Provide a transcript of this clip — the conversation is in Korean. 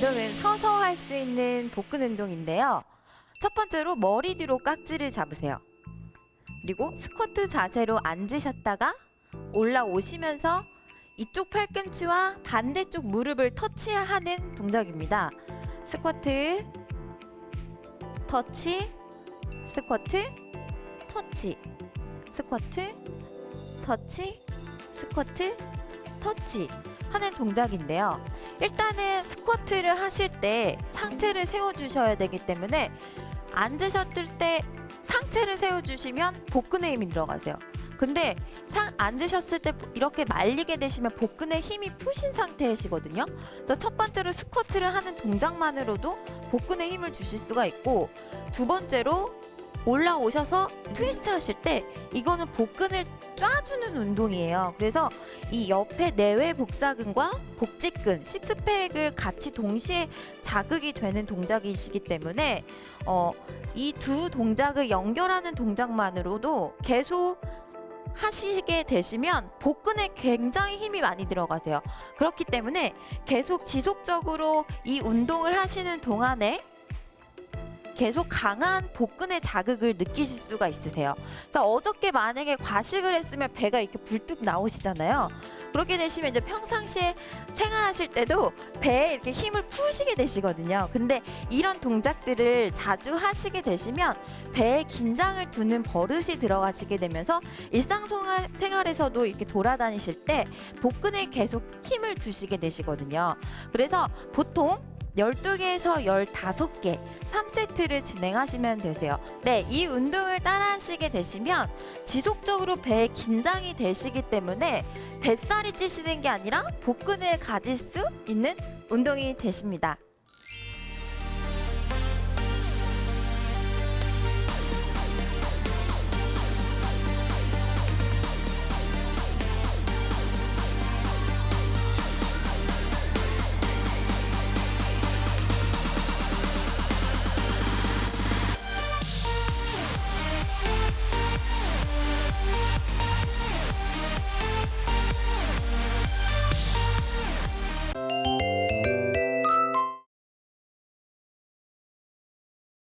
운동은 서서 할 수 있는 복근 운동인데요. 첫 번째로 머리 뒤로 깍지를 잡으세요. 그리고 스쿼트 자세로 앉으셨다가 올라오시면서 이쪽 팔꿈치와 반대쪽 무릎을 터치하는 동작입니다. 스쿼트, 터치, 스쿼트, 터치, 스쿼트, 터치, 스쿼트, 터치 하는 동작인데요. 일단은 스쿼트를 하실 때 상체를 세워주셔야 되기 때문에 앉으셨을 때 상체를 세워주시면 복근에 힘이 들어가세요. 근데 상, 앉으셨을 때 이렇게 말리게 되시면 복근에 힘이 푸신 상태이시거든요. 그래서 첫 번째로 스쿼트를 하는 동작만으로도 복근에 힘을 주실 수가 있고 두 번째로 올라오셔서 트위스트 하실 때 이거는 복근을 쫙주는 운동이에요. 그래서 이 옆에 내외 복사근과 복직근, 식스팩을 같이 동시에 자극이 되는 동작이시기 때문에 어, 이 두 동작을 연결하는 동작만으로도 계속 하시게 되시면 복근에 굉장히 힘이 많이 들어가세요. 그렇기 때문에 계속 지속적으로 이 운동을 하시는 동안에 계속 강한 복근의 자극을 느끼실 수가 있으세요. 자, 어저께 만약에 과식을 했으면 배가 이렇게 불뚝 나오시잖아요. 그렇게 되시면 이제 평상시에 생활하실 때도 배에 이렇게 힘을 푸시게 되시거든요. 근데 이런 동작들을 자주 하시게 되시면 배에 긴장을 두는 버릇이 들어가시게 되면서 일상생활에서도 이렇게 돌아다니실 때 복근에 계속 힘을 주시게 되시거든요. 그래서 보통 12개에서 15개 3세트를 진행하시면 되세요. 네, 이 운동을 따라 하시게 되시면 지속적으로 배에 긴장이 되시기 때문에 뱃살이 찌시는 게 아니라 복근을 가질 수 있는 운동이 되십니다.